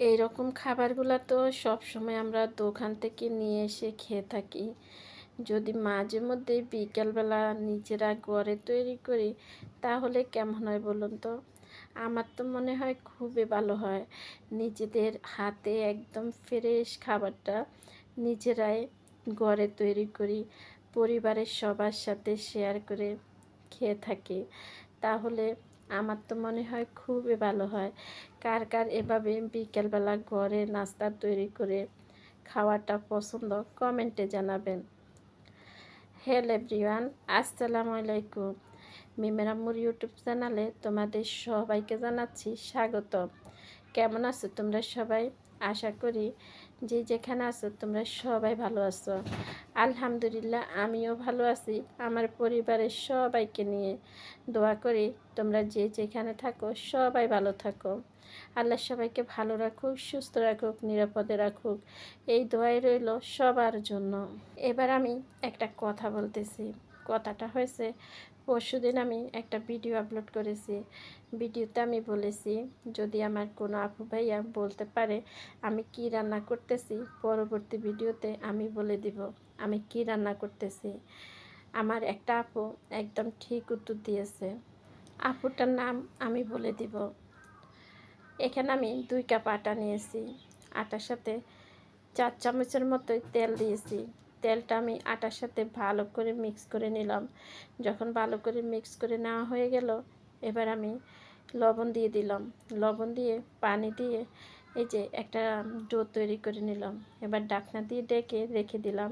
এইরকম খাবারগুলো তো সবসময় আমরা দোকান থেকে নিয়ে এসে খেয়ে থাকি। যদি মাঝে মধ্যে বিকেলবেলা নিজেরা ঘরে তৈরি করি, তাহলে কেমন হয় বলুন তো? আমার তো মনে হয় খুবই ভালো হয়। নিজেদের হাতে একদম ফ্রেশ খাবারটা নিজেরাই ঘরে তৈরি করি, পরিবারের সবার সাথে শেয়ার করে খেয়ে থাকি। তাহলে আমার তো মনে হয় খুবই ভালো হয়। কার কার এভাবে বিকেলবেলা ঘরে নাস্তা তৈরি করে খাওয়াটা পছন্দ, কমেন্টে জানাবেন। হ্যালো এভরিওয়ান, আসসালামু আলাইকুম। মিমেরাম্মুর ইউটিউব চ্যানেলে তোমাদের সবাইকে জানাচ্ছি স্বাগত কেমন আছো তোমরা সবাই? আশা করি যে যেখানে আছো, তোমরা সবাই ভালো আছো। আলহামদুলিল্লাহ, আমিও ভালো আছি। আমার পরিবারের সবাইকে নিয়ে দোয়া করি, তোমরা যে যেখানে থাকো, সবাই ভালো থাকো। আল্লাহ সবাইকে ভালো রাখুক, সুস্থ রাখুক, নিরাপদে রাখুক। এই দোয়াই রইল সবার জন্য। এবার আমি একটা কথা বলতেছি। কথাটা হয়েছে পরশু দিন আমি একটা ভিডিও আপলোড করেছি। ভিডিওতে আমি বলেছি, যদি আমার কোনো আপু ভাইয়া বলতে পারে আমি কি রান্না করতেছি, পরবর্তী ভিডিওতে আমি বলে দিব, আমি কি রান্না করতেছি। আমার একটা আপু একদম ঠিক উত্তর দিয়েছে। আপুটার নাম আমি বলে দিব। এখানে আমি দুই কাপ আটা নিয়েছি। আটার সাথে চার চামচের মতোই তেল দিয়েছি। তেলটা আমি আটার সাথে ভালো করে মিক্স করে নিলাম। যখন ভালো করে মিক্স করে নেওয়া হয়ে গেল, এবার আমি লবণ দিয়ে দিলাম। লবণ দিয়ে, পানি দিয়ে এই যে একটা ডো তৈরি করে নিলাম। এবার ডাকনা দিয়ে ডেকে রেখে দিলাম।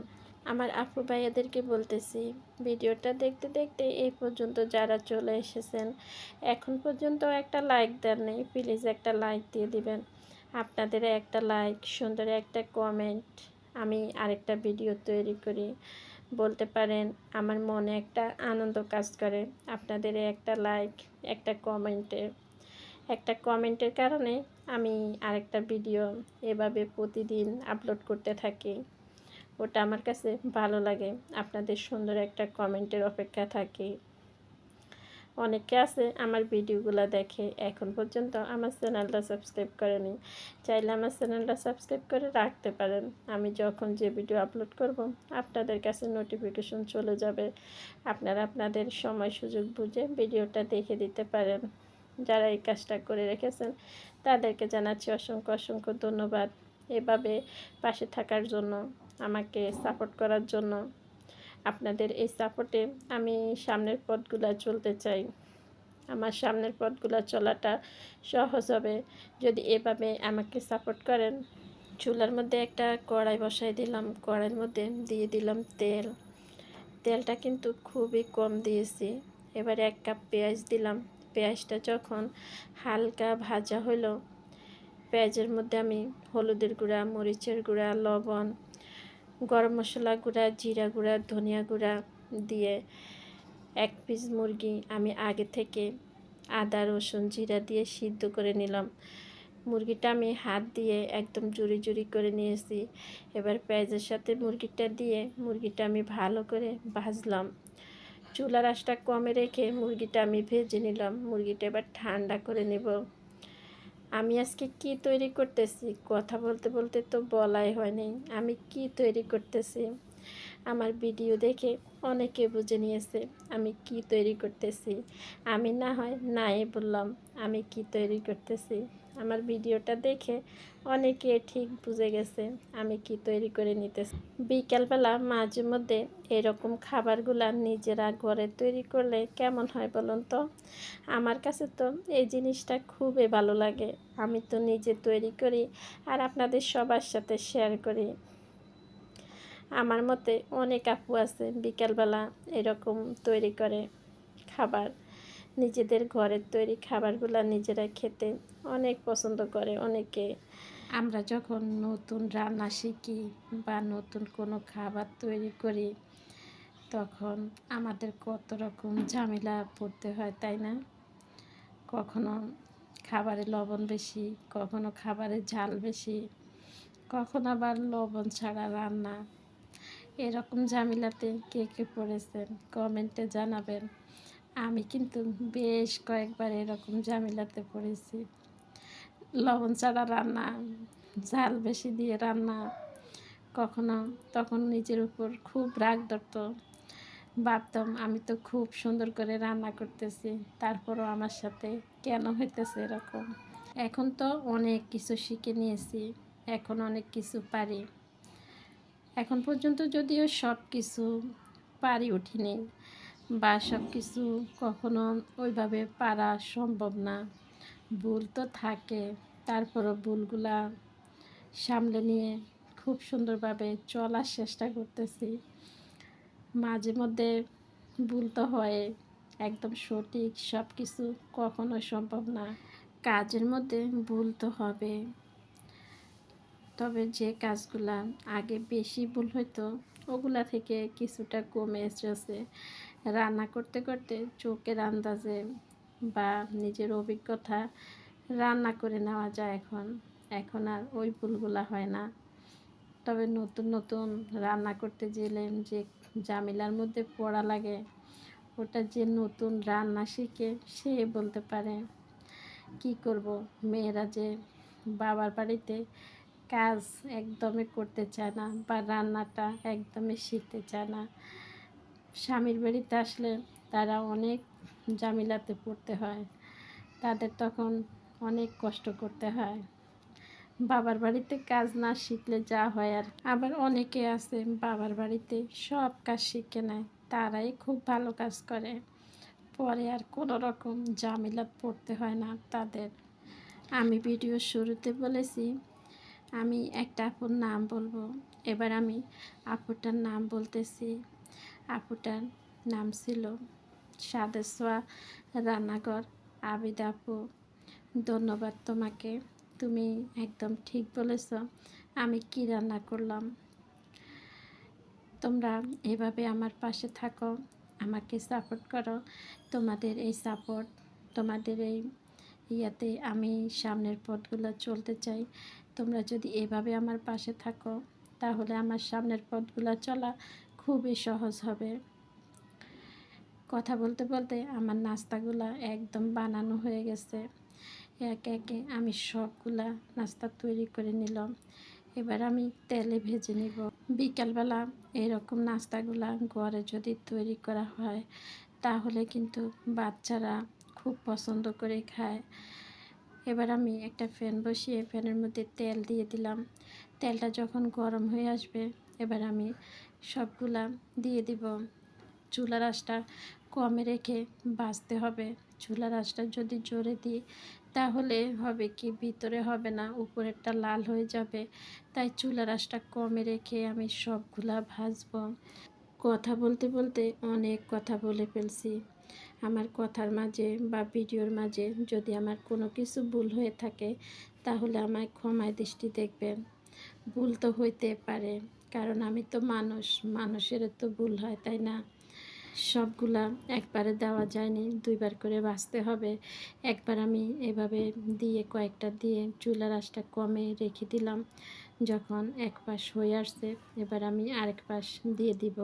আমার আপু ভাইয়াদেরকে বলতেছি, ভিডিওটা দেখতে দেখতে এই পর্যন্ত যারা চলে এসেছেন, এখন পর্যন্ত একটা লাইক দেন নেই। প্লিজ একটা লাইক দিয়ে দিবেন। আপনাদের একটা লাইক সুন্দর একটা কমেন্ট আমি আরেকটা ভিডিও তৈরি করি। বলতে পারেন, আমার মনে একটা আনন্দ কাজ করে। আপনাদের একটা লাইক একটা কমেন্টে একটা কমেন্টের কারণে আমি আরেকটা ভিডিও এভাবে প্রতিদিন আপলোড করতে থাকি। ওটা আমার কাছে ভালো লাগে। আপনাদের সুন্দর একটা কমেন্টের অপেক্ষা থাকি। অনেকে আছে আমার ভিডিওগুলো দেখে, এখন পর্যন্ত আমার চ্যানেলটা সাবস্ক্রাইব করেনি। চাইলে আমার চ্যানেলটা সাবস্ক্রাইব করে রাখতে পারেন। আমি যখন যে ভিডিও আপলোড করব, আপনাদের কাছে নোটিফিকেশন চলে যাবে। আপনারা আপনাদের সময় সুযোগ বুঝে ভিডিওটা দেখে দিতে পারেন। যারা এই কাজটা করে রেখেছেন, তাদেরকে জানাচ্ছি অসংখ্য অসংখ্য ধন্যবাদ। এভাবে পাশে থাকার জন্য, আমাকে সাপোর্ট করার জন্য। আপনাদের এই সাপোর্টে আমি সামনের পথগুলো চলতে চাই। আমার সামনের পথগুলো চলাটা সহজ হবে। যদি এভাবে আমাকে সাপোর্ট করেন, চুলার মধ্যে একটা কড়াই বসাই দিলাম, কড়াইয়ের মধ্যে দিয়ে দিলাম তেল। তেলটা কিন্তু খুবই কম দিয়েছি। এবার এক কাপ পেঁয়াজ দিলাম। পেঁয়াজটা যখন হালকা ভাজা হলো পেঁয়াজের মধ্যে আমি হলুদের গুঁড়া, মরিচের গুঁড়া, লবণ গরম মশলা গুঁড়া, জিরা গুঁড়া, ধনিয়া গুঁড়া দিয়ে এক পিস মুরগি আমি আগে থেকে আদা, রসুন, জিরা দিয়ে সিদ্ধ করে নিলাম। মুরগিটা আমি হাত দিয়ে একদম জুড়ি জুড়ি করে নিয়েছি। এবার পেঁয়াজের সাথে মুরগিটা দিয়ে মুরগিটা আমি ভালো করে ভাজলাম। চুলার আঁচটা কমে রেখে মুরগিটা আমি ভেজে নিলাম। মুরগিটা এবার ঠান্ডা করে নেব। আমি আজকে কি তৈরি করতেছি? কথা বলতে বলতে তো বলাই হয়নি আমি কি তৈরি করতেছি? আমার ভিডিও দেখে অনেকে বুঝে নিয়েছে আমি কি তৈরি করতেছি। আমি না হয় নাই বললাম আমি কি তৈরি করতেছি। আমার ভিডিওটা দেখে অনেকে ঠিক বুঝে গেছে আমি কি তৈরি করে নিতেছি। বিকালবেলা মাঝে মধ্যে এরকম খাবারগুলা নিজেরা ঘরে তৈরি করলে কেমন হয় বলুন তো? আমার কাছে তো এই জিনিসটা খুবই ভালো লাগে। আমি তো নিজে তৈরি করি আর আপনাদের সবার সাথে শেয়ার করি। আমার মতে অনেক আপু আছে বিকালবেলা এরকম তৈরি করে খাবার। নিজেদের ঘরের তৈরি খাবারগুলো নিজেরা খেতে অনেক পছন্দ করে অনেকে। আমরা যখন নতুন রান্না শিখি বা নতুন কোনো খাবার তৈরি করি, তখন আমাদের কত রকম ঝামেলা পড়তে হয়, তাই না? কখনো খাবারে লবণ বেশি, কখনো খাবারে ঝাল বেশি, কখনো আবার লবণ ছাড়া রান্না। এরকম ঝামেলাতে কে কে পড়েছেন? কমেন্টে জানাবেন। আমি কিন্তু বেশ কয়েকবার এরকম ঝামেলাতে পড়েছি। লবণ ছাড়া রান্না, ঝাল বেশি দিয়ে রান্না, কখনো তখন নিজের উপর খুব রাগ ধরতো। ভাবতাম, আমি তো খুব সুন্দর করে রান্না করতেছি, তারপরও আমার সাথে কেন হইতেছে এরকম? এখন তো অনেক কিছু শিখে নিয়েছি, এখন অনেক কিছু পারি। এখন পর্যন্ত যদিও সব কিছু পারি উঠিনি বা সব কিছু কখনো ওইভাবে পারা সম্ভব না। ভুল তো থাকে। তারপরও ভুলগুলা সামলে নিয়ে খুব সুন্দরভাবে চলার চেষ্টা করতেছি। মাঝে মধ্যে ভুল তো হয় একদম সঠিক সব কিছু কখনো সম্ভব না। কাজের মধ্যে ভুল তো হবে। তবে যে কাজগুলা আগে বেশি ভুল হইতো, ওগুলা থেকে কিছুটা কমে এসেছে। রান্না করতে করতে চোখের আন্দাজে বা নিজের অভিজ্ঞতা রান্না করে নেওয়া যায় এখন। এখন আর ওই ভুলগুলা হয় না। তবে নতুন নতুন রান্না করতে গেলেন যে জামিলার মধ্যে পড়া লাগে, ওটা যে নতুন রান্না শিখে সে বলতে পারে, কি করব? মেয়েরা যে বাবার বাড়িতে কাজ একদমই করতে চায় না বা রান্নাটা একদমই শিখতে চায় না স্বামীর বাড়িতে আসলে তারা অনেক জামিলাতে পড়তে হয়। তাদের তখন অনেক কষ্ট করতে হয়। বাবার বাড়িতে কাজ না শিখলে যা হয় আর আবার অনেকে আছে বাবার বাড়িতে সব কাজ শিখে নেয়, তারাই খুব ভালো কাজ করে। পরে আর কোনো রকম জামিলাত পড়তে হয় না তাদের। আমি ভিডিও শুরুতে বলেছি, আমি একটা আপুর নাম বলব। এবার আমি আপুরটার নাম বলতেছি আপুটার নাম ছিল সাদেশোয়া রান্নাঘর আবিদ আপু, ধন্যবাদ তোমাকে। তুমি একদম ঠিক বলেছ, আমি কি রান্না করলাম? তোমরা এভাবে আমার পাশে থাকো, আমাকে সাপোর্ট করো। তোমাদের এই সাপোর্ট, তোমাদের এই ইয়াতে আমি সামনের পথগুলো চলতে চাই। তোমরা যদি এভাবে আমার পাশে থাকো, তাহলে আমার সামনের পথগুলো চলা খুবই সহজ হবে। কথা বলতে বলতে আমার নাস্তাগুলা একদম বানানো হয়ে গেছে। একে একে আমি সবগুলা নাস্তা তৈরি করে নিলাম। এবার আমি তেলে ভেজে নিব। বিকালবেলা এরকম নাস্তাগুলা ঘরে যদি তৈরি করা হয়, তাহলে কিন্তু বাচ্চারা খুব পছন্দ করে খায়। এবার আমি একটা ফ্যান বসিয়ে ফ্যানের মধ্যে তেল দিয়ে দিলাম। তেলটা যখন গরম হয়ে আসবে, এবার আমি সবগুলা দিয়ে দিব। চুলা আঁচটা কমে রেখে বাঁচতে হবে। চুলা আঁচটা যদি জোরে দিই, তাহলে হবে কি? ভিতরে হবে না উপরেরটা লাল হয়ে যাবে। তাই চুলা আঁচটা কমে রেখে আমি সবগুলা ভাজবো। কথা বলতে বলতে অনেক কথা বলে ফেলছি। আমার কথার মাঝে বা ভিডিওর মাঝে যদি আমার কোনো কিছু ভুল হয়ে থাকে, তাহলে আমায় ক্ষমায় দৃষ্টি দেখবেন। ভুল তো হইতে পারে, কারণ আমি তো মানুষ মানুষের তো ভুল হয়, তাই না? সবগুলা একবারে দেওয়া যায়নি, দুইবার করে বাঁচতে হবে। একবার আমি এভাবে দিয়ে কয়েকটা দিয়ে চুলার আঁচটা কমে রেখে দিলাম, যখন এক পাশ হয়ে আসছে, এবার আমি আরেক পাশ দিয়ে দিব।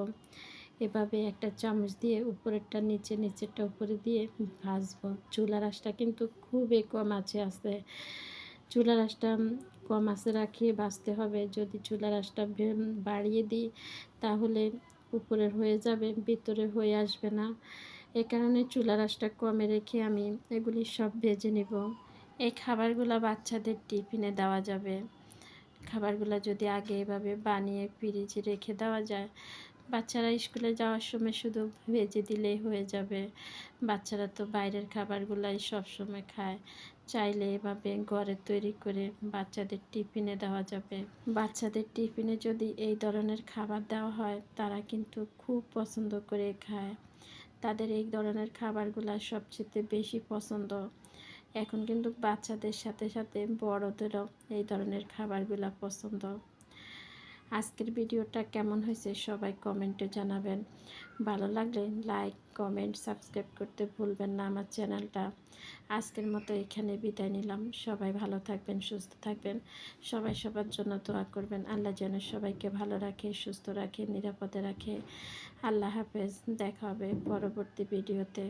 এভাবে একটা চামচ দিয়ে উপরেরটা নিচে, নিচেরটা উপরে দিয়ে ভাজবো। চুলার আঁচটা কিন্তু খুবই কম আছে আছে চুলার আঁচটা কম আছে রাখিয়ে বাঁচতে হবে। যদি চুলার আঁচটা বাড়িয়ে দিই, তাহলে উপরের হয়ে যাবে, ভিতরে হয়ে আসবে না। এ কারণে চুলার আঁচটা কমে রেখে আমি এগুলি সব ভেজে নেব। এই খাবারগুলো বাচ্চাদের টিফিনে দেওয়া যাবে। খাবারগুলো যদি আগে এভাবে বানিয়ে ফ্রিজে রেখে দেওয়া যায় বাচ্চারা স্কুলে যাওয়ার সময় শুধু ভেজে দিলেই হয়ে যাবে। বাচ্চারা তো বাইরের খাবারগুলাই সবসময় খায়। চাইলে এভাবে ঘরে তৈরি করে বাচ্চাদের টিফিনে দেওয়া যাবে। বাচ্চাদের টিফিনে যদি এই ধরনের খাবার দেওয়া হয়, তারা কিন্তু খুব পছন্দ করে খায়। তাদের এই ধরনের খাবারগুলো সবচেয়ে বেশি পছন্দ। এখন কিন্তু বাচ্চাদের সাথে সাথে বড়দেরও এই ধরনের খাবারগুলো পছন্দ। আজকের ভিডিওটা কেমন হয়েছে সবাই কমেন্টে জানাবেন। ভালো লাগলে লাইক, কমেন্ট, সাবস্ক্রাইব করতে ভুলবেন না আমার চ্যানেলটা। আজকের মতো এখানে বিদায় নিলাম। সবাই ভালো থাকবেন, সুস্থ থাকবেন। সবাই সবার জন্য দোয়া করবেন। আল্লাহ যেন সবাইকে ভালো রাখে, সুস্থ রাখে, নিরাপদে রাখে। আল্লাহ হাফেজ। দেখা হবে পরবর্তী ভিডিওতে।